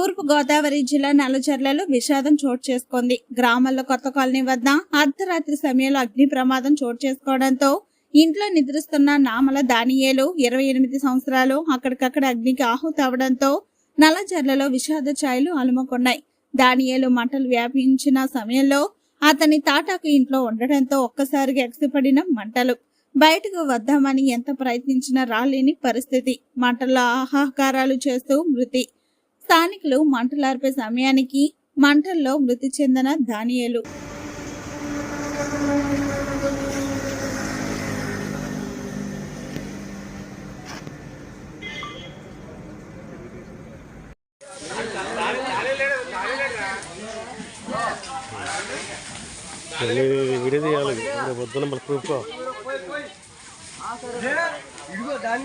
తూర్పు గోదావరి జిల్లా నల్లచర్లలో విషాదం చోటు చేసుకుంది. గ్రామాల్లో కొత్త కాలనీ వద్ద అర్ధరాత్రి సమయంలో అగ్ని ప్రమాదం చోటు చేసుకోవడంతో ఇంట్లో నిద్రిస్తున్న నామల దానియేలు ఇరవై ఎనిమిది సంవత్సరాలు అక్కడికక్కడ అగ్నికి ఆహుతి అవడంతో నల్లచర్లలో విషాద ఛాయలు అలుముకున్నాయి. దానియేలు మంటలు వ్యాపించిన సమయంలో అతని తాటాకు ఇంట్లో ఉండటంతో ఒక్కసారిగా ఎగసిపడిన మంటలు. బయటకు వద్దామని ఎంత ప్రయత్నించినా రాలేని పరిస్థితి. మంటల్లో ఆహాకారాలు చేస్తూ మృతి. స్థానికులు మంటలార్పే సమయానికి మంటల్లో మృతి చెందిన దానియేలు. వీడియో తీయాలి. రేపు పొద్దున్న మన ప్రూఫ్ ఇదిగో దాని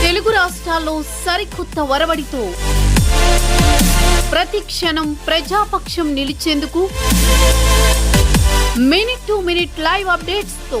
తెలుగు రాష్ట్రాల్లో సరికొత్త వరవడితో ప్రతి క్షణం ప్రజాపక్షం నిలిచేందుకు మినిట్ టు మినిట్ లైవ్ అప్డేట్స్తో